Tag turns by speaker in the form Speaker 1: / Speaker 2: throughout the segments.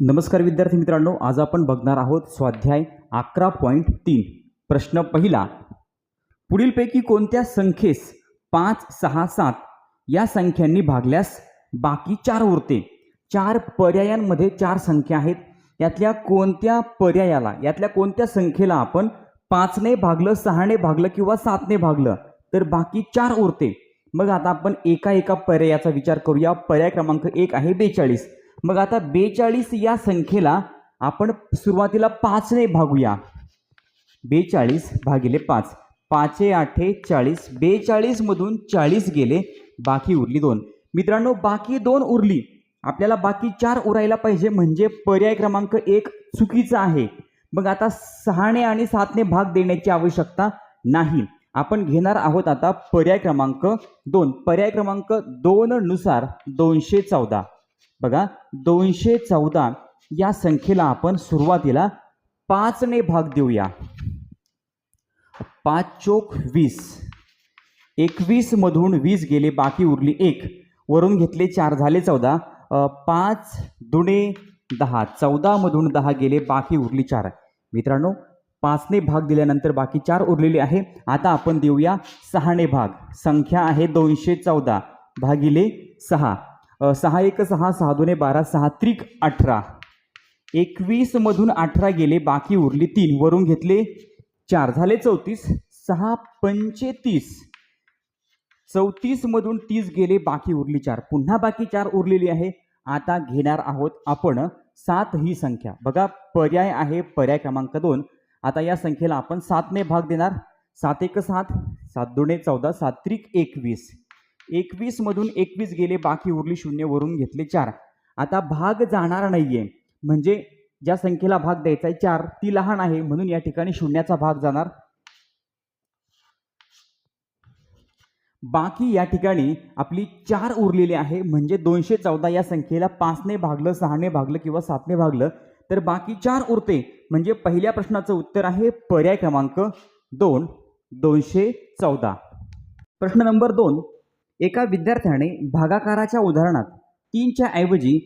Speaker 1: नमस्कार विद्यार्थी मित्रांनो आज आपण बघणार आहोत स्वाध्याय अकरा पॉईंट तीन. प्रश्न पहिला पुढीलपैकी कोणत्या संख्येस पाच सहा सात या संख्यांनी भागल्यास बाकी चार उरते? चार पर्यायांमध्ये चार संख्या आहेत. यातल्या कोणत्या पर्यायाला यातल्या कोणत्या संख्येला आपण पाचने भागलं सहाने भागलं किंवा सातने भागलं तर बाकी चार उरते. मग आता आपण एका एका पर्यायाचा विचार करूया. पर्याय क्रमांक एक आहे बेचाळीस. मग आता बेचाळीस या संख्येला आपण सुरुवातीला पाचने भागूया. बेचाळीस भागिले पाच. पाचे आठे चाळीस. बेचाळीसमधून चाळीस गेले बाकी उरली दोन. मित्रांनो बाकी दोन उरली. आपल्याला बाकी चार उरायला पाहिजे म्हणजे पर्याय क्रमांक एक चुकीचा आहे. मग आता सहाने आणि सातने भाग देण्याची आवश्यकता नाही. आपण घेणार आहोत आता पर्याय क्रमांक दोन. पर्याय क्रमांक दोन नुसार दोनशे चौदा. बघा दोनशे चौदा या संख्येला आपण सुरुवातीला पाचने भाग देऊया. पाच चोक वीस. एकवीस मधून वीस गेले बाकी उरली एक. वरून घेतले चार झाले चौदा. पाच दुणे दहा. चौदामधून दहा गेले बाकी उरली चार. मित्रांनो पाचने भाग दिल्यानंतर बाकी चार उरलेले आहे. आता आपण देऊया सहाने भाग. संख्या आहे दोनशे चौदा. भागिले सहा. सहा एक सहा सहा दोने बारा सहा त्रिक अठरा. एकवीसमधून अठरा गेले बाकी उरली तीन. वरून घेतले चार. झाले चौतीस सहा पंचे तीस. चौतीसमधून तीस गेले बाकी उरली चार. पुन्हा बाकी चार उरलेली आहे. आता घेणार आहोत आपण सात ही संख्या. बघा पर्याय आहे पर्याय क्रमांक दोन. आता या संख्येला आपण सातने भाग देणार. सात एक सात. सात दोने चौदा. सात त्रिक एकवीस. एकवीसमधून एकवीस गेले बाकी उरली शून्य वरून घेतले चार. आता भाग जाणार नाहीये. म्हणजे ज्या संख्येला भाग द्यायचा आहे चार ती लहान आहे म्हणून या ठिकाणी शून्याचा भाग जाणार. बाकी या ठिकाणी आपली चार उरलेली आहे म्हणजे दोनशे चौदा या संख्येला पाचने भागलं सहाने भागलं किंवा सातने भागलं तर बाकी चार उरते. म्हणजे पहिल्या प्रश्नाचं उत्तर आहे पर्याय क्रमांक दोन दोनशे चौदा. प्रश्न नंबर दोन एका विद्यार्थ्याने भागाकाराच्या उदाहरणात तीनच्या ऐवजी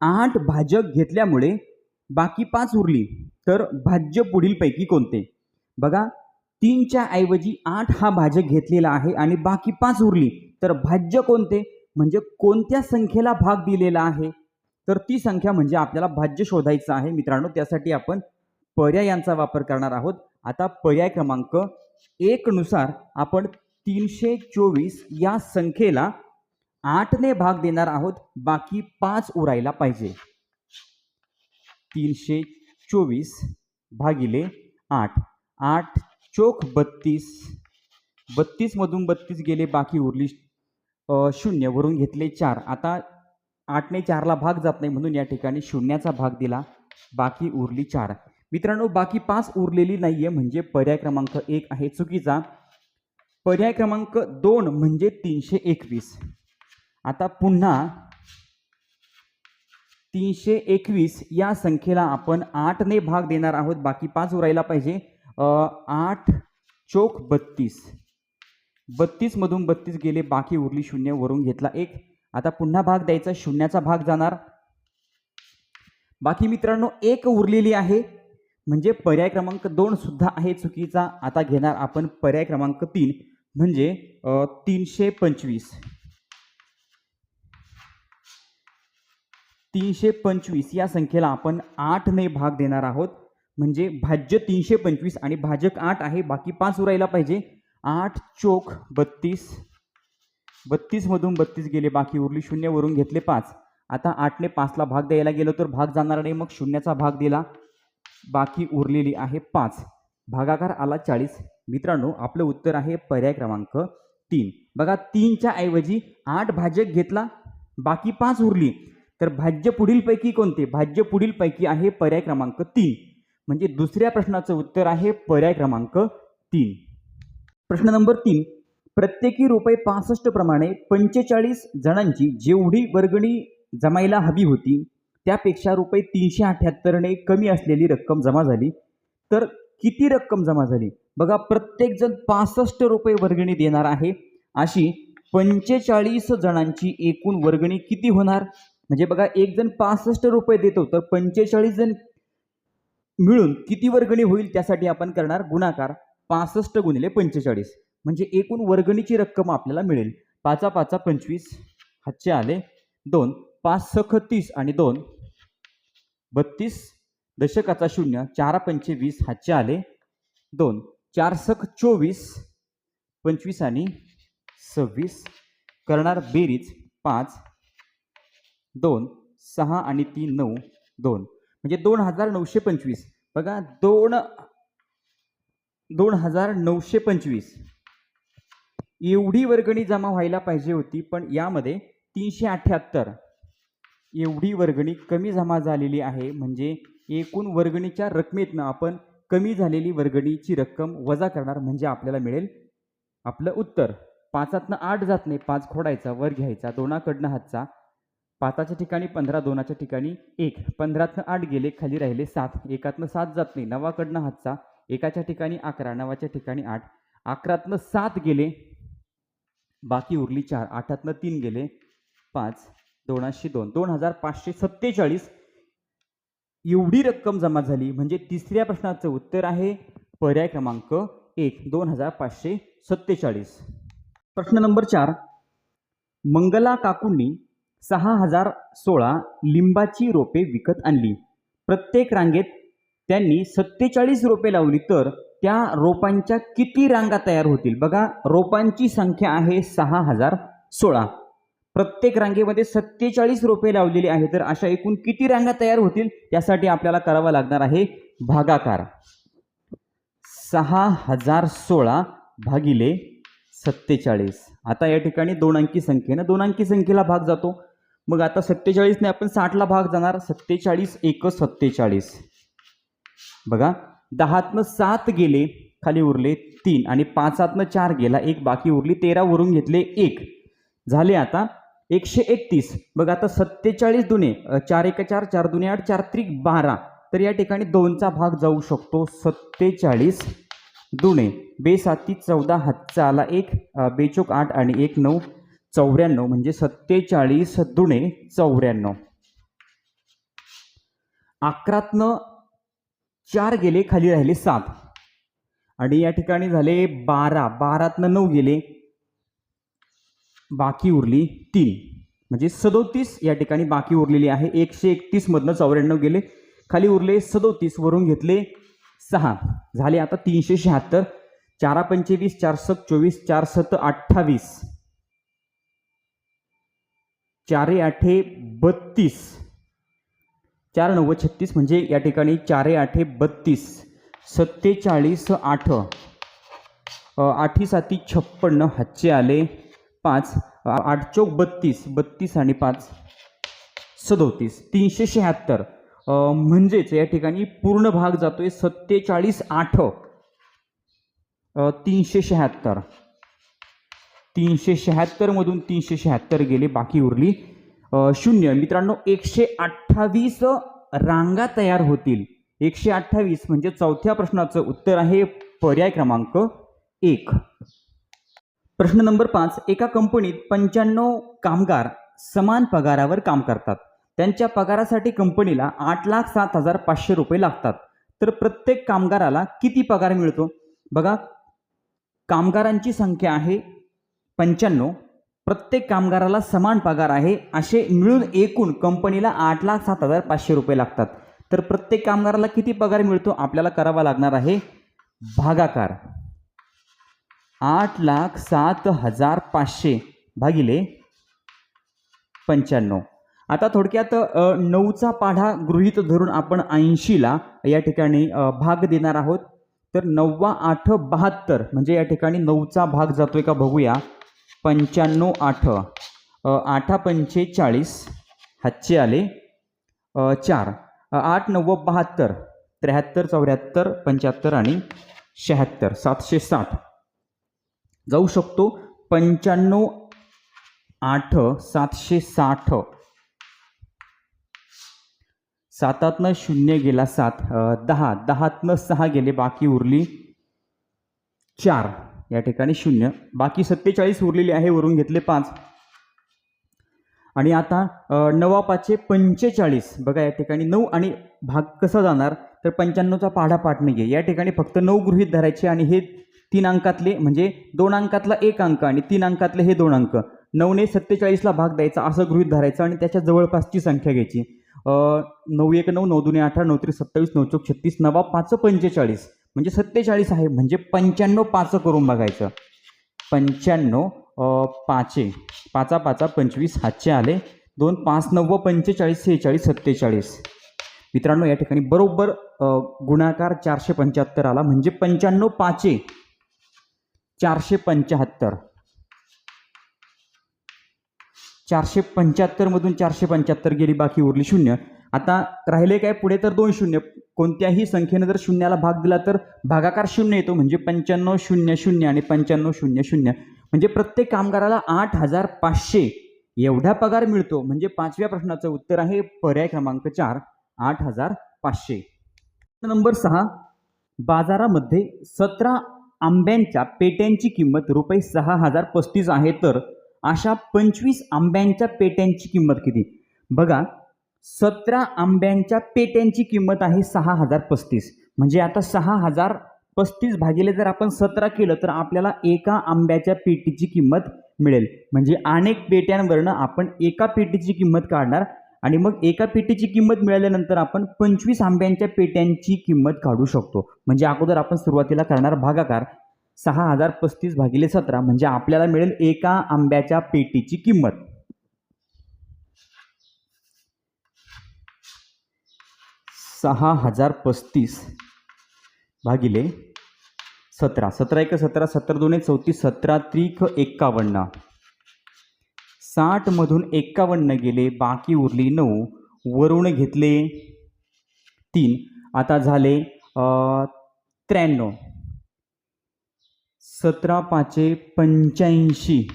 Speaker 1: आठ भाजक घेतल्यामुळे बाकी पाच उरली. तर भाज्य पुढीलपैकी कोणते? बघा तीनच्या ऐवजी आठ हा भाजक घेतलेला आहे आणि बाकी पाच उरली. तर भाज्य कोणते? म्हणजे कोणत्या संख्येला भाग दिलेला आहे? तर ती संख्या म्हणजे आपल्याला भाज्य शोधायचं आहे मित्रांनो. त्यासाठी आपण पर्यायांचा वापर करणार आहोत. आता पर्याय क्रमांक एकनुसार आपण तीनशे चोवीस या संख्येला आठने भाग देणार आहोत बाकी पाच उरायला पाहिजे. तीनशे चोवीस भागिले आठ. आठ चोख बत्तीस. बत्तीसमधून बत्तीस गेले बाकी उरली शून्य. वरून घेतले चार. आता आठने चारला भाग जात नाही म्हणून या ठिकाणी शून्याचा भाग दिला बाकी उरली चार. मित्रांनो बाकी पाच उरलेली नाही आहे म्हणजे पर्याय क्रमांक एक आहे चुकीचा. पर्याय क्रमांक दोन म्हणजे तीनशे एकवीस. आता पुन्हा तीनशे एकवीस या संख्येला आपण आठने भाग देणार आहोत. बाकी पाच उरायला पाहिजे. आठ चोक बत्तीस. बत्तीसमधून बत्तीस गेले बाकी उरली शून्य वरून घेतला एक. आता पुन्हा भाग द्यायचा शून्याचा भाग जाणार. बाकी मित्रांनो एक उरलेली आहे. म्हणजे पर्याय क्रमांक दोन सुद्धा आहे चुकीचा. आता घेणार आपण पर्याय क्रमांक तीन. म्हणजे तीनशे पंचवीस. तीनशे पंचवीस या संख्येला आपण आठने भाग देणार आहोत. म्हणजे भाज्य तीनशे पंचवीस आणि भाजक आठ आहे बाकी पाच उरायला पाहिजे. आठ चोक बत्तीस. बत्तीसमधून बत्तीस गेले बाकी उरली शून्यवरून घेतले पाच. आता आठने पाचला भाग द्यायला गेलो तर भाग जाणार नाही मग शून्याचा भाग दिला. बाकी उरलेली आहे पाच. भागाकार आला चाळीस. मित्रांनो आपलं उत्तर आहे पर्याय क्रमांक तीन. बघा तीनच्या ऐवजी आठ भाजक घेतला बाकी पाच उरली. तर भाज्य पुढीलपैकी कोणते? भाज्य पुढीलपैकी आहे पर्याय क्रमांक तीन. म्हणजे दुसऱ्या प्रश्नाचं उत्तर आहे पर्याय क्रमांक तीन. प्रश्न नंबर तीन. प्रत्येकी रुपये पासष्ट प्रमाणे पंचेचाळीस जणांची जेवढी वर्गणी जमायला हवी होती त्यापेक्षा रुपये तीनशे अठ्ठ्याहत्तरने कमी असलेली रक्कम जमा झाली. तर किती रक्कम जमा झाली? बघा प्रत्येकजण पासष्ट रुपये वर्गणी देणार आहे. अशी पंचेचाळीस जणांची एकूण वर्गणी किती होणार? म्हणजे बघा एक जण पासष्ट रुपये देतो तर पंचेचाळीस जण मिळून किती वर्गणी होईल त्यासाठी आपण करणार गुणाकार पासष्ट गुणिले पंचेचाळीस. म्हणजे एकूण वर्गणीची रक्कम आपल्याला मिळेल. पाचा पाचा पंचवीस हातचे आले दोन पाच सख तीस आणि दोन बत्तीस दशकाचा शून्य चार पंचे वीस हातचे आले दोन चार सख चोवीस पंचवीस आणि सव्वीस करणार बेरीज पाच दोन सहा आणि तीन नऊ दोन. म्हणजे दोन हजार नऊशे पंचवीस. बघा दोन दोन हजार नऊशे पंचवीस. एवढी वर्गणी जमा व्हायला पाहिजे होती पण यामध्ये तीनशे अठ्ठ्याहत्तर एवढी वर्गणी कमी जमा झालेली आहे म्हणजे एकूण वर्गणीच्या रकमेतनं आपण कमी झालेली वर्गणीची रक्कम वजा करणार म्हणजे आपल्याला मिळेल आपलं उत्तर. पाचातनं आठ जात नाही पाच खोडायचा वर घ्यायचा दोनाकडनं हातचा. पाचाच्या ठिकाणी पंधरा दोनाच्या ठिकाणी एक. पंधरातनं आठ गेले खाली राहिले सात. एकातनं सात जात नाही नवाकडनं हातचा. एकाच्या ठिकाणी अकरा नवाच्या ठिकाणी आठ. अकरातनं सात गेले बाकी उरली चार. आठातनं तीन गेले पाच. दोनाशे दोन. दोन हजार पाचशे सत्तेचाळीस. एवढी रक्कम जमा झाली. म्हणजे तिसऱ्या प्रश्नाचं उत्तर आहे पर्याय क्रमांक एक दोन हजार पाचशे सत्तेचाळीस. प्रश्न नंबर चार. मंगला काकूंनी सहा हजार सोळा लिंबाची रोपे विकत आणली. प्रत्येक रांगेत त्यांनी सत्तेचाळीस रोपे लावली तर त्या रोपांच्या किती रांगा तयार होतील? बघा रोपांची संख्या आहे सहा हजार सोळा. प्रत्येक रांगेमध्ये सत्तेचाळीस रोपे लावलेली आहे तर अशा एकूण किती रांगा तयार होतील? त्यासाठी आपल्याला करावा लागणार आहे भागाकार. सहा हजार सोळा भागिले सत्तेचाळीस. आता या ठिकाणी दोन अंकी संख्येनं दोन अंकी संख्येला भाग जातो. मग आता सत्तेचाळीसने आपण साठला भाग जाणार. सत्तेचाळीस एक सत्तेचाळीस. बघा दहातनं सात गेले खाली उरले तीन. आणि पाचातनं चार गेला एक बाकी उरली तेरा वरून घेतले एक. झाले आता एकशे एकतीस. बघ आता सत्तेचाळीस दुने चार एक चार चार दुने आठ चार त्रिक बारा. तर या ठिकाणी दोनचा भाग जाऊ शकतो. सत्तेचाळीस दुने बेसाती चौदा हातचा आला एक बेचोक आठ आणि एक नऊ चौऱ्याण्णव. म्हणजे सत्तेचाळीस दुने चौऱ्याण्णव. अकरातनं चार गेले खाली राहिले सात. आणि या ठिकाणी झाले बारा. बारातनं नऊ गेले. बाकी उरली तीन. म्हणजे सदोतीस या ठिकाणी बाकी उरलेली आहे. एकशे एकतीसमधनं चौऱ्याण्णव गेले. खाली उरले सदोतीस वरून घेतले सहा. झाले आता तीनशे शहात्तर. चारा पंचेवीस चार सत चोवीस चार सत अठ्ठावीस. चारे आठे बत्तीस. चार नव्वद छत्तीस म्हणजे या ठिकाणी चारे आठे बत्तीस. सत्तेचाळीस आठ. आठी साती छप्पन्न हातचे आले. पाच आठ चौक बत्तीस बत्तीस आणि पाच सदोतीस तीनशे शहात्तर. म्हणजेच या ठिकाणी पूर्ण भाग जातोय सत्तेचाळीस आठ. तीनशे शहात्तर. तीनशे शहात्तरमधून तीनशे शहात्तर गेले बाकी उरली. शून्य. मित्रांनो एकशे अठ्ठावीस रांगा तयार होतील. एकशे अठ्ठावीस म्हणजे चौथ्या प्रश्नाचं उत्तर आहे पर्याय क्रमांक एक. प्रश्न नंबर पाच एका कंपनीत पंच्याण्णव कामगार समान पगारावर काम करतात. त्यांच्या पगारासाठी कंपनीला आठ लाख सात हजार पाचशे रुपये लागतात. तर प्रत्येक कामगाराला किती पगार मिळतो? बघा कामगारांची संख्या आहे पंच्याण्णव. प्रत्येक कामगाराला समान पगार आहे असे मिळून एकूण कंपनीला आठ लाख सात हजार पाचशे रुपये लागतात. तर प्रत्येक कामगाराला किती पगार मिळतो? आपल्याला करावा लागणार आहे भागाकार. आठ लाख सात हजार पाचशे भागिले पंच्याण्णव. आता थोडक्यात नऊचा पाढा गृहीत धरून आपण ऐंशीला या ठिकाणी भाग देणार आहोत. तर नव्वा आठ बहात्तर म्हणजे या ठिकाणी नऊचा भाग जातोय का बघूया. पंच्याण्णव आठ आठ आठा पंचेचाळीस हातचे आले चार. आठ नव्वद बहात्तर त्र्याहत्तर चौऱ्याहत्तर पंच्याहत्तर आणि शहात्तर सातशे साठ. जाऊ शकतो. पंच्याण्णव आठ सातशे साठ. सातातनं शून्य गेला सात. दहा. दहातनं सहा गेले बाकी उरली चार. या ठिकाणी शून्य. बाकी सत्तेचाळीस उरलेली आहे वरून घेतले पाच. आणि आता नवा पाचशे पंचेचाळीस. बघा या ठिकाणी नऊ आणि भाग कसा जाणार? तर पंच्याण्णवचा पाढा पाठ नाही आहे या ठिकाणी फक्त नऊ गृहीत धरायचे आणि हे तीन अंकातले म्हणजे दोन अंकातला एक अंक आणि तीन अंकातले हे दोन अंक. नऊने सत्तेचाळीसला भाग द्यायचा असं गृहित धरायचं आणि त्याच्या जवळपासची संख्या घ्यायची. नऊ एक नऊ नऊ दुने अठरा नऊ त्रिक सत्तावीस नऊ चौक छत्तीस नवा पाच पंचेचाळीस. म्हणजे सत्तेचाळीस आहे म्हणजे पंच्याण्णव पाच करून बघायचं. पंच्याण्णव पाचे. पाचा पाचा पंचवीस हातचे आले. दोन पाच नव्वद पंचेचाळीस सेहेचाळीस सत्तेचाळीस. मित्रांनो या ठिकाणी बरोबर गुणाकार चारशे पंच्याहत्तर आला. म्हणजे पंच्याण्णव पाचे. चारशे पंच्याहत्तर. चारशे पंच्याहत्तरमधून चारशे पंच्याहत्तर गेली बाकी उरली शून्य. आता राहिले काय? पुढे तर दोन शून्य. कोणत्याही संख्येनं जर शून्याला भाग दिला तर भागाकार शून्य येतो म्हणजे पंच्याण्णव शून्य शून्य आणि पंच्याण्णव शून्य शून्य. म्हणजे प्रत्येक कामगाराला आठ हजार पाचशे एवढा पगार मिळतो. म्हणजे पाचव्या प्रश्नाचं उत्तर आहे पर्याय क्रमांक चार आठ हजार पाचशे. नंबर सहा बाजारामध्ये सतरा आंब्यांच्या पेट्यांची किंमत रुपये सहा हजार पस्तीस आहे तर अशा पंचवीस आंब्यांच्या पेट्यांची किंमत किती? बघा सतरा आंब्यांच्या पेट्यांची किंमत आहे सहा हजार पस्तीस. म्हणजे आता सहा हजार पस्तीस भागिले जर आपण सतरा केलं तर आपल्याला एका आंब्याच्या पेटीची किंमत मिळेल. म्हणजे अनेक पेट्यांवरनं आपण एका पेटीची किंमत काढणार आणि मग एका पेटीची किंमत मिळाल्यानंतर आपण पंचवीस आंब्यांच्या पेट्यांची किंमत काढू शकतो. म्हणजे अगोदर आपण सुरुवातीला करणार भागाकार. सहा हजार पस्तीस भागिले सतरा म्हणजे आपल्याला मिळेल एका आंब्याच्या पेटीची किंमत. सहा हजार पस्तीस भागिले सतरा. सतरा एक सतरा सत्तर दोन एक चौतीस सतरा त्रिक एक्कावन्न. साठमधून एक्कावन्न गेले बाकी उरली नऊ. वरून घेतले तीन. आता झाले त्र्याण्णव. सतरा पाचे पंच्याऐंशी.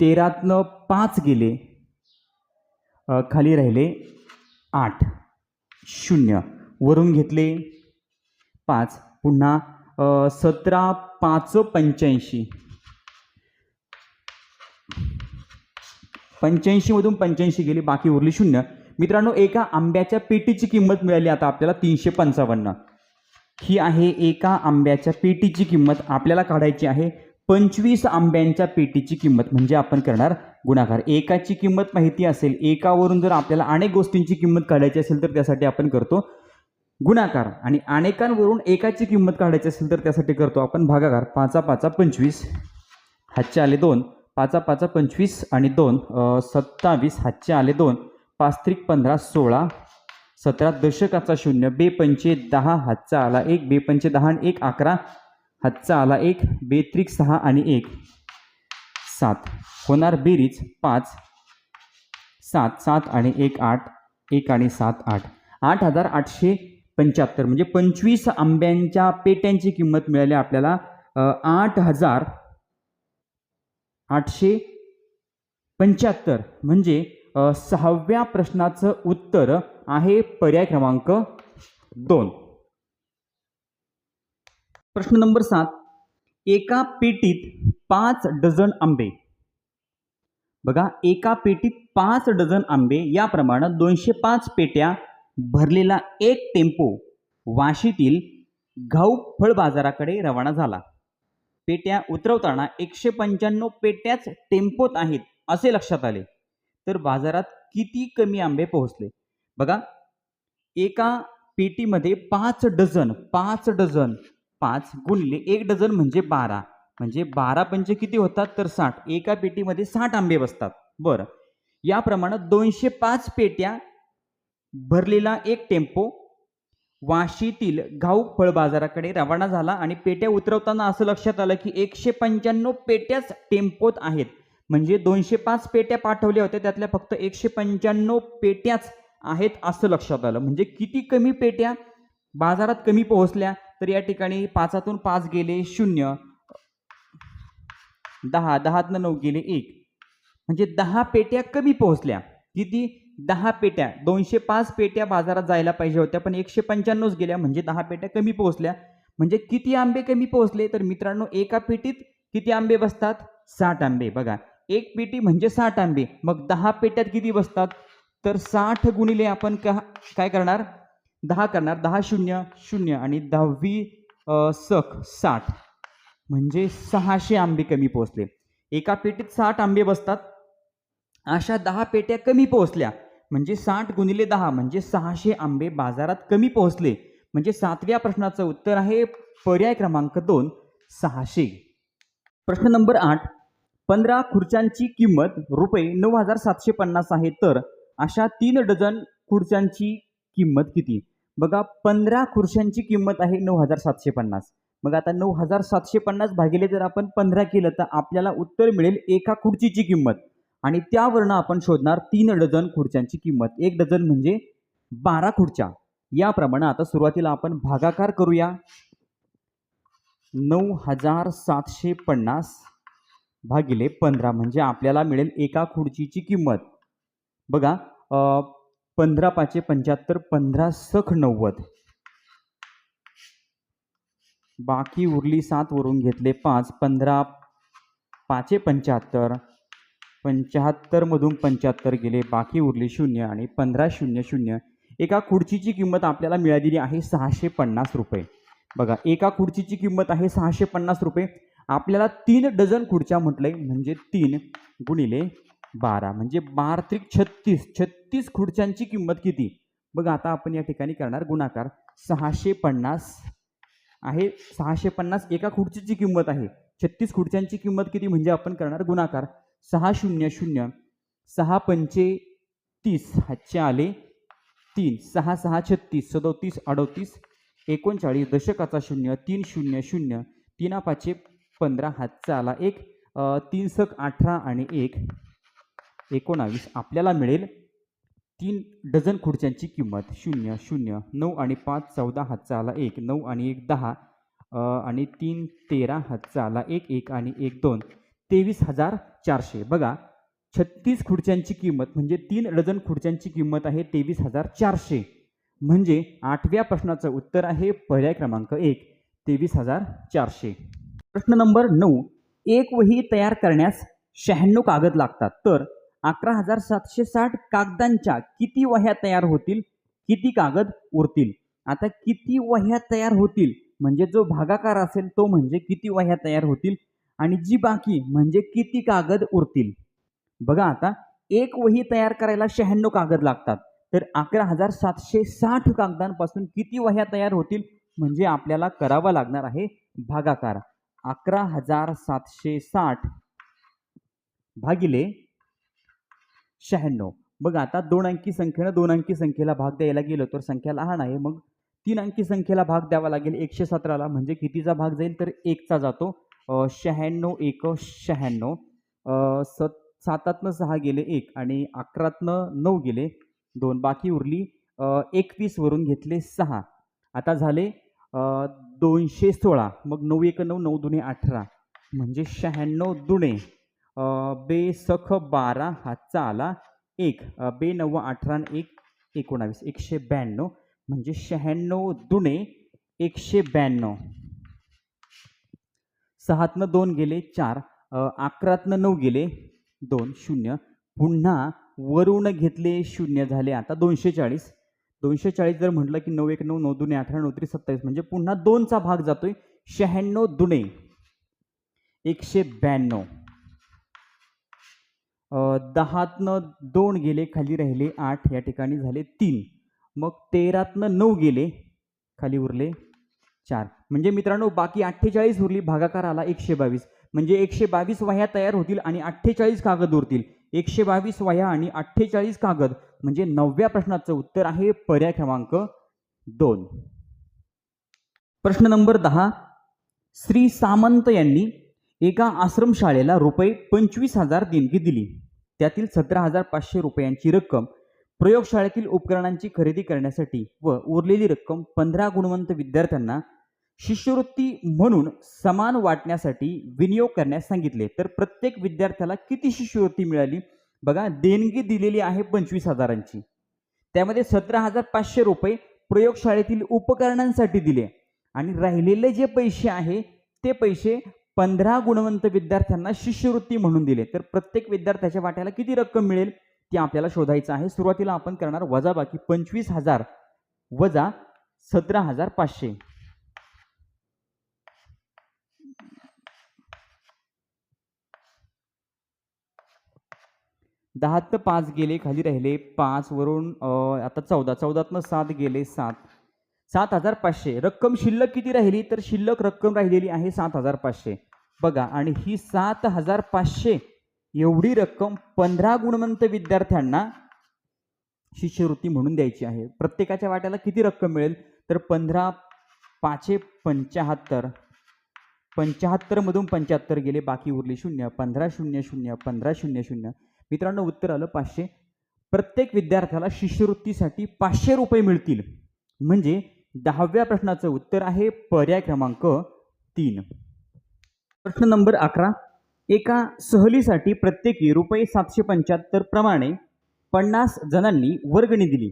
Speaker 1: तेरातनं पाच गेले. खाली राहिले आठ. शून्य. वरून घेतले पाच. पुन्हा सतरा पाच पंच्याऐंशी. पंच्याऐंशीमधून पंच्याऐंशी गेली बाकी उरली शून्य. मित्रांनो एका आंब्याच्या पेटीची किंमत मिळाली आता आपल्याला तीनशे पंचावन्न. ही आहे एका आंब्याच्या पेटीची किंमत आपल्याला काढायची आहे पंचवीस आंब्यांच्या पेटीची किंमत. म्हणजे आपण करणार गुणाकार. एकाची किंमत माहिती असेल एकावरून जर आपल्याला अनेक गोष्टींची किंमत काढायची असेल तर त्यासाठी आपण करतो गुणाकार आणि अनेकांवरून एकाची किंमत काढायची असेल तर त्यासाठी करतो आपण भागाकार. पाचा पाचा पंचवीस हातचे आले दोन पाचा पाचा पंचवीस आणि दोन सत्तावीस हातचे आले दोन पाच त्रिक पंधरा सोळा सतरा दशकाचा शून्य बे पंचे दहा हातचा आला एक बे पंचे दहा आणि एक अकरा हातचा आला एक बेत्रिक सहा आणि एक. सात होणार बेरीज पाच सात सात आणि एक आठ एक आणि सात आठ. आठ हजार आठशे पंच्याहत्तर. म्हणजे पंचवीस आंब्यांच्या पेट्यांची किंमत मिळाली आपल्याला आठ हजार आठशे पंच्याहत्तर. म्हणजे सहाव्या प्रश्नाचं उत्तर आहे पर्याय क्रमांक दोन. प्रश्न नंबर सात. एका पेटीत पाच डझन आंबे. बघा एका पेटीत पाच डझन आंबे याप्रमाणे दोनशे पाच पेट्या भरलेला एक टेम्पो वाशीतील घाऊक फळ बाजाराकडे रवाना झाला. पेट्या उतरवताना एकशे पंच्याण्णव पेट्याच टेम्पोत आहेत असे लक्षात आले. तर बाजारात किती कमी आंबे पोहोचले? बघा एका पेटीमध्ये पाच डझन पाच डझन पाच गुणले एक डझन म्हणजे बारा. म्हणजे बारा पंचे किती होतात तर साठ. एका पेटीमध्ये साठ आंबे बसतात. बरं. याप्रमाणे दोनशे पाच पेट्या भरलेला एक टेम्पो वाशीतील घाऊक फळ बाजाराकडे रवाना झाला आणि पेट्या उतरवताना असं लक्षात आलं की एकशे पंच्याण्णव पेट्याच टेम्पोत आहेत. म्हणजे दोनशे पाच पेट्या पाठवल्या होत्या त्यातल्या फक्त एकशे पंच्याण्णव पेट्याच आहेत असं लक्षात आलं. म्हणजे किती कमी पेट्या बाजारात कमी पोहोचल्या तर या ठिकाणी पाचातून पाच गेले शून्य दहा दहातनं नऊ गेले एक. म्हणजे दहा पेट्या कमी पोहोचल्या. किती? दहा पेट्या दोनशे पाच पेट्या बाजारात जायला पाहिजे होत्या पण एकशे पंच्याण्णवच गेल्या म्हणजे दहा पेट्या कमी पोहोचल्या. म्हणजे किती आंबे कमी पोहोचले? तर मित्रांनो एका पेटीत किती आंबे बसतात? साठ आंबे. बघा एक पेटी म्हणजे साठ आंबे. मग दहा पेट्यात किती बसतात? तर साठ गुणिले आपण का काय करणार? दहा करणार. दहा शून्य शून्य आणि दहावी सख साठ. म्हणजे सहाशे आंबे कमी पोहोचले. एका पेटीत साठ आंबे बसतात. अशा दहा पेट्या कमी पोहोचल्या. म्हणजे साठ गुणिले दहा म्हणजे सहाशे आंबे बाजारात कमी पोहोचले. म्हणजे सातव्या प्रश्नाचं उत्तर आहे पर्याय क्रमांक दोन सहाशे. प्रश्न नंबर आठ पंधरा खुर्च्यांची किंमत रुपये नऊ हजार सातशे पन्नास आहे तर अशा तीन डझन खुर्च्यांची किंमत किती? बघा पंधरा खुर्च्यांची किंमत आहे नऊ हजार सातशे पन्नास. मग आता नऊ हजार सातशे पन्नास भागिले जर आपण पंधरा केलं तर आपल्याला उत्तर मिळेल एका खुर्चीची किंमत. आणि त्यावरनं आपण शोधणार तीन डझन खुर्च्यांची किंमत. एक डझन म्हणजे बारा खुर्च्या. याप्रमाणे आता सुरुवातीला आपण भागाकार करूया. नऊ हजार सातशे पन्नास भागिले पंधरा म्हणजे आपल्याला मिळेल एका खुर्चीची किंमत. बघा पंधरा पाचशे पंच्याहत्तर पंधरा सख नव्वद. बाकी उरली सात वरून घेतले पाच पंधरा पाचशे पंच्याहत्तर. पंच्याहत्तरमधून पंच्याहत्तर गेले बाकी उरले शून्य आणि पंधरा शून्य शून्य. एका खुर्चीची किंमत आपल्याला मिळालेली आहे सहाशे पन्नास रुपये. बघा एका खुर्चीची किंमत आहे सहाशे पन्नास रुपये. आपल्याला तीन डझन खुर्च्या म्हटलंय म्हणजे तीन गुणिले बारा म्हणजे बारा त्रिक छत्तीस. छत्तीस खुर्च्यांची किंमत किती? बघा आता आपण या ठिकाणी करणार गुणाकार. सहाशे पन्नास आहे सहाशे पन्नास एका खुर्चीची किंमत आहे. छत्तीस खुर्च्यांची किंमत किती? म्हणजे आपण करणार गुणाकार. सहा शून्य शून्य सहा पंचे तीस हातचे आले तीन सहा सहा छत्तीस सदोतीस अडोतीस एकोणचाळीस दशकाचा शून्य तीन शून्य शून्य तीना पाचशे पंधरा हातचा आला एक तीन सक अठरा आणि एक एकोणावीस आपल्याला मिळेल तीन डझन खुर्च्यांची किंमत शून्य शून्य नऊ आणि पाच चौदा हातचा आला एक नऊ आणि एक दहा आणि तीन तेरा हातचा आला एक एक आणि एक दोन. तेवीस हजार चारशे. बघा छत्तीस खुर्च्यांची किंमत म्हणजे तीन डझन खुर्च्यांची किंमत आहे तेवीस हजार चारशे. म्हणजे आठव्या प्रश्नाचं उत्तर आहे पर्याय क्रमांक एक तेवीस हजार चारशे. प्रश्न नंबर नऊ एक वही तयार करण्यास शहाण्णव कागद लागतात. तर अकरा हजार सातशे साठ कागदांच्या किती वह्या तयार होतील? किती कागद उरतील? आता किती वह्या तयार होतील? म्हणजे जो भागाकार असेल तो म्हणजे किती वह्या तयार होतील? आणि जी बाकी म्हणजे किती कागद उरतील? बघा आता एक वही तयार करायला शहाण्णव कागद लागतात. तर अकरा हजार सातशे साठ कागदांपासून किती वह्या तयार होतील? म्हणजे आपल्याला करावा लागणार आहे भागाकार. अकरा हजार सातशे साठ भागिले शहाण्णव. बघ आता दोन अंकी संख्येनं दोन अंकी संख्येला भाग द्यायला गेलो तर संख्या लहान आहे. मग तीन अंकी संख्येला भाग द्यावा लागेल. एकशे सतराला म्हणजे कितीचा भाग जाईल? तर एकचा जातो. शहाण्णव एक शहाण्णव. सत सातातनं सहा गेले एक आणि अकरातनं नऊ गेले दोन. बाकी उरली एकवीसवरून घेतले सहा. आता झाले दोनशे सोळा. मग नऊ एक नऊ नऊ दुने अठरा. म्हणजे शहाण्णव दुणे बेसख बारा हातचा आला एक. बे नऊ अठरा एक एकोणावीस. एकशे ब्याण्णव. म्हणजे शहाण्णव दुणे एकशे ब्याण्णव. सहातनं दोन गेले चार. अकरातनं नऊ गेले दोन शून्य. पुन्हा वरून घेतले शून्य झाले. आता दोनशे चाळीस. दोनशे चाळीस जर म्हटलं की नऊ एक नऊ नऊ दुने अठरा नऊ त्रिक सत्तावीस. म्हणजे पुन्हा दोनचा भाग जातोय. शहाण्णव दुने. एकशे ब्याण्णव. दहातनं दोन गेले खाली राहिले आठ. या ठिकाणी झाले तीन. मग तेरातनं नऊ गेले खाली उरले चार. म्हणजे मित्रांनो बाकी अठ्ठेचाळीस उरली भागाकार आला एकशे बावीस म्हणजे एकशे बावीस वह्या तयार होतील आणि अठ्ठेचाळीस कागद उरतील. एकशे बावीस वह्या आणि अठ्ठेचाळीस कागद. म्हणजे नवव्या प्रश्नाचं उत्तर आहे पर्याय क्रमांक दोन. प्रश्न नंबर दहा. श्री सामंत यांनी एका आश्रमशाळेला रुपये पंचवीस हजार देणगी दिली. त्यातील सतरा हजार पाचशे रुपयांची रक्कम प्रयोगशाळेतील उपकरणांची खरेदी करण्यासाठी व उरलेली रक्कम पंधरा गुणवंत विद्यार्थ्यांना शिष्यवृत्ती म्हणून समान वाटण्यासाठी विनियोग करण्यास सांगितले. तर प्रत्येक विद्यार्थ्याला किती शिष्यवृत्ती मिळाली? बघा देणगी दिलेली आहे पंचवीस हजारांची. त्यामध्ये सतरा हजार पाचशे रुपये प्रयोगशाळेतील उपकरणांसाठी दिले. आणि राहिलेले जे पैसे आहे ते पैसे पंधरा गुणवंत विद्यार्थ्यांना शिष्यवृत्ती म्हणून दिले. तर प्रत्येक विद्यार्थ्याच्या वाट्याला किती रक्कम मिळेल? ती आपल्याला शोधायचं आहे. सुरुवातीला आपण करणार वजाबाकी पंचवीस हजार वजा सतरा हजार पाचशे. दहा तर पाच गेले खाली राहिले पाच वरून आता चौदा. चौदातनं सात गेले सात. सात हजार पाचशे. रक्कम शिल्लक किती राहिली? तर शिल्लक रक्कम राहिलेली आहे सात हजार पाचशे. बघा आणि ही सात हजार पाचशे एवढी रक्कम पंधरा गुणवंत विद्यार्थ्यांना शिष्यवृत्ती म्हणून द्यायची आहे. प्रत्येकाच्या वाट्याला किती रक्कम मिळेल? तर पंधरा पाचशे पंच्याहत्तर पंच्याहत्तरमधून पंच्याहत्तर गेले बाकी उरले शून्य. पंधरा शून्य शून्य पंधरा शून्य शून्य. मित्रांनो उत्तर आलं पाचशे. प्रत्येक विद्यार्थ्याला शिष्यवृत्तीसाठी पाचशे रुपये मिळतील. म्हणजे दहाव्या प्रश्नाचं उत्तर आहे पर्याय क्रमांक तीन. प्रश्न नंबर अकरा. एका सहलीसाठी प्रत्येकी रुपये सातशे पंच्याहत्तर प्रमाणे पन्नास जणांनी वर्गणी दिली.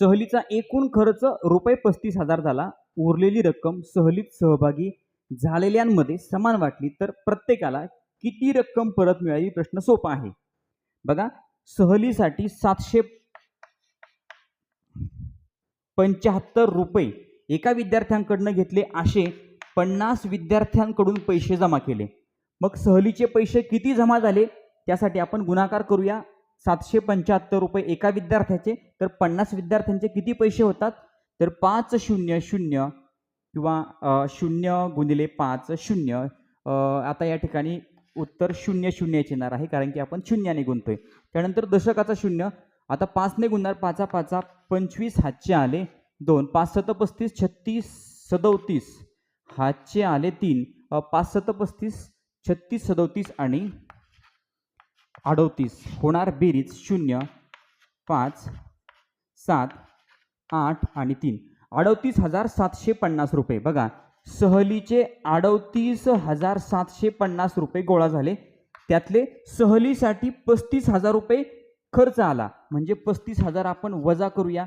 Speaker 1: सहलीचा एकूण खर्च रुपये पस्तीस हजार झाला. उरलेली रक्कम सहलीत सहभागी झालेल्यांमध्ये समान वाटली तर प्रत्येकाला किती रक्कम परत मिळाली? प्रश्न सोपा आहे. बघा सहलीसाठी सातशे पंच्याहत्तर रुपये एका विद्यार्थ्यांकडनं घेतले असे पन्नास विद्यार्थ्यांकडून पैसे जमा केले. मग सहलीचे पैसे किती जमा झाले? त्यासाठी आपण गुणाकार करूया. सातशे पंच्याहत्तर रुपये एका विद्यार्थ्याचे तर पन्नास विद्यार्थ्यांचे किती पैसे होतात? तर पाच शून्य शून्य किंवा शून्य गुणिले पाच शून्य. आता या ठिकाणी उत्तर शून्य शून्यच येणार आहे कारण की आपण शून्याने गुणतोय त्यानंतर दशकाचा शून्य. आता पाचने गुणणार पाचा पाचा पंचवीस हातचे आले दोन. पाच सत पस्तीस छत्तीस सदोतीस हातचे आले तीन. पाच सत पस्तीस छत्तीस सदोतीस आणि अडोतीस. होणार बेरीज शून्य पाच सात आठ आणि तीन. अडोतीस हजार सातशे पन्नास रुपये. बघा सहलीचे अडतीस हजार सातशे पन्नास रुपये गोळा झाले. त्यातले सहलीसाठी पस्तीस हजार रुपये खर्च आला. म्हणजे पस्तीस हजार आपण वजा करूया.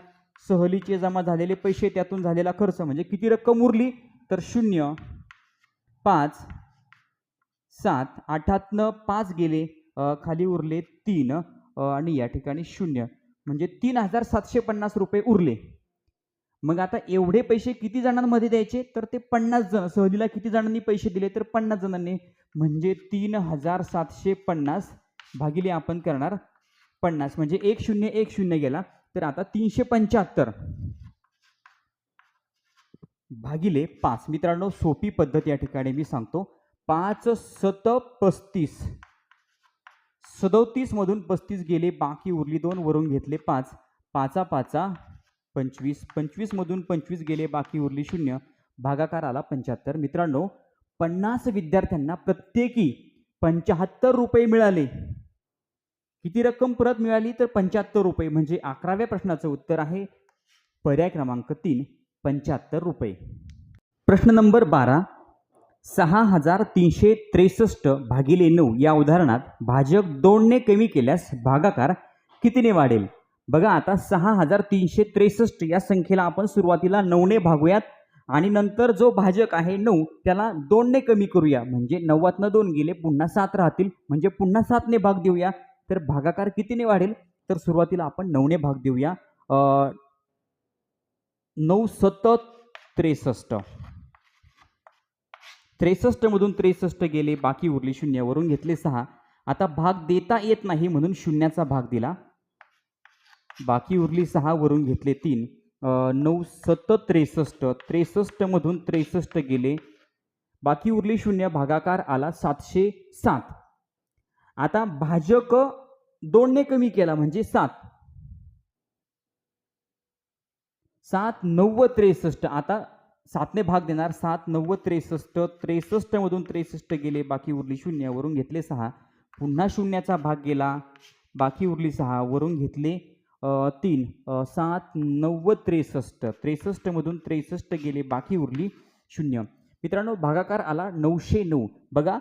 Speaker 1: सहलीचे जमा झालेले पैसे त्यातून झालेला खर्च म्हणजे किती रक्कम उरली? तर शून्य पाच सात आठातनं पाच गेले. खाली उरले तीन आणि या ठिकाणी शून्य. म्हणजे तीन हजार सातशे पन्नास रुपये उरले. मग आता एवढे पैसे किती जणांमध्ये द्यायचे? तर ते पन्नास जण सहलीला किती जणांनी पैसे दिले? तर पन्नास जणांनी. म्हणजे तीन हजार सातशे पन्नास भागिले आपण करणार पन्नास. म्हणजे एक शून्य एक शून्य गेला. तर आता तीनशे पंच्याहत्तर भागिले पाच. मित्रांनो सोपी पद्धत या ठिकाणी मी सांगतो. पाच सत पस्तीस. सदोतीस मधून पस्तीस गेले बाकी उरली दोन वरून घेतले पाच. पाचा पाचा पंचवीस पंचवीसमधून पंचवीस गेले बाकी उरली शून्य. भागाकार आला पंच्याहत्तर. मित्रांनो पन्नास विद्यार्थ्यांना प्रत्येकी पंच्याहत्तर रुपये मिळाले. किती रक्कम परत मिळाली तर पंच्याहत्तर रुपये? म्हणजे अकराव्या प्रश्नाचं उत्तर आहे पर्याय क्रमांक तीन पंच्याहत्तर रुपये. प्रश्न नंबर बारा सहा हजार तीनशे त्रेसष्ट भागिले नऊ. या उदाहरणात भाजक दोनने कमी केल्यास भागाकार कितीने वाढेल? बघा आता सहा हजार तीनशे त्रेसष्ट या संख्येला आपण सुरुवातीला नऊने भागूयात. आणि नंतर जो भाजक आहे नऊ त्याला दोनने कमी करूया. म्हणजे नव्वदनं दोन गेले पुन्हा सात राहतील. म्हणजे पुन्हा सातने भाग देऊया. तर भागाकार कितीने वाढेल? तर सुरुवातीला आपण नऊने भाग देऊया. नऊ सतत त्रेसष्ट. त्रेसष्टमधून त्रेसष्ट गेले बाकी उरली शून्यावरून घेतले सहा. आता भाग देता येत नाही म्हणून शून्याचा भाग दिला. बाकी उरली सहा वरून घेतले तीन. नऊ सत त्रेसष्ट. त्रेसष्टमधून त्रेसष्ट गेले. बाकी उरली शून्य भागाकार आला सातशे सात. आता भाजक दोनने कमी केला म्हणजे सात. सात नव्वद त्रेसष्ट. आता सातने भाग देणार. सात नव्वद त्रेसष्ट. त्रेसष्टमधून त्रेसष्ट गेले. बाकी उरली शून्य वरून घेतले सहा. पुन्हा शून्याचा भाग गेला. बाकी उरली सहा वरून घेतले तीन सात नव्वद त्रेसष्ट. त्रेसष्टमधून त्रेसष्ट गेले बाकी उरली शून्य. मित्रांनो भागाकार आला नऊशे नऊ. बघा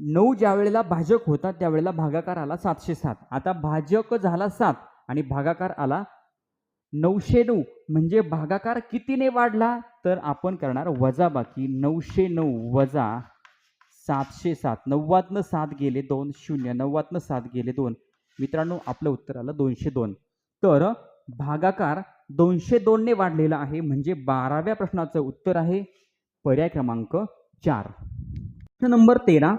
Speaker 1: नऊ ज्या वेळेला भाजक होता त्यावेळेला भागाकार आला सातशे सात. आता भाजक झाला सात आणि भागाकार आला नऊशे नऊ. म्हणजे भागाकार कितीने वाढला? तर आपण करणार वजा बाकी. नऊशे नऊ वजा सातशे सात. नव्वादनं सात गेले दोन शून्य. नव्वादनं सात गेले दोन. मित्रांनो आपलं उत्तर आलं दोनशे दोन. तर भागाकार दोनशे दोनने वाढलेला आहे म्हणजे बाराव्या प्रश्नाचं उत्तर आहे पर्याय क्रमांक चार. प्रश्न नंबर तेरा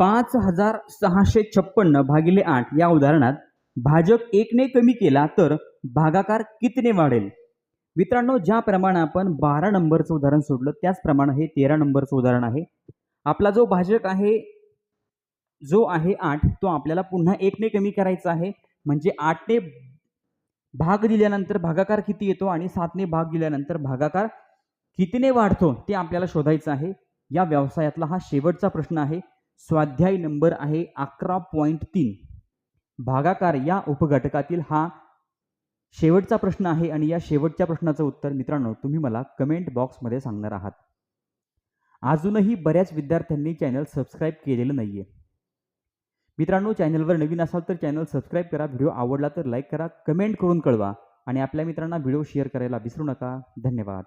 Speaker 1: पाच हजार सहाशे छप्पन्न भागिले आठ या उदाहरणात भाजक एकने कमी केला तर भागाकार कितीने वाढेल? मित्रांनो ज्याप्रमाणे आपण बारा नंबरचं उदाहरण सोडलं त्याचप्रमाणे हे तेरा नंबरचं उदाहरण आहे. आपला जो भाजक आहे जो आहे आठ तो आपल्याला पुन्हा एकने कमी करायचा आहे म्हणजे आठने भाग दिल्यानंतर भागाकार किती येतो आणि सातने भाग दिल्यानंतर भागाकार कितीने वाढतो ते आपल्याला शोधायचं आहे. या व्यवसायातला हा शेवटचा प्रश्न आहे. स्वाध्याय नंबर आहे अकरा पॉईंट तीन. भागाकार या उपघटकातील हा शेवटचा प्रश्न आहे आणि या शेवटच्या प्रश्नाचं उत्तर मित्रांनो तुम्ही मला कमेंट बॉक्समध्ये सांगणार आहात. अजूनही बऱ्याच विद्यार्थ्यांनी चॅनल सबस्क्राईब केलेलं नाही आहे मित्रांनो चॅनलवर नवीन असाल तर चॅनल सबस्क्राईब करा व्हिडिओ आवडला तर लाईक करा कमेंट करून कळवा आणि आपल्या मित्रांना व्हिडिओ शेअर करायला विसरू नका. धन्यवाद.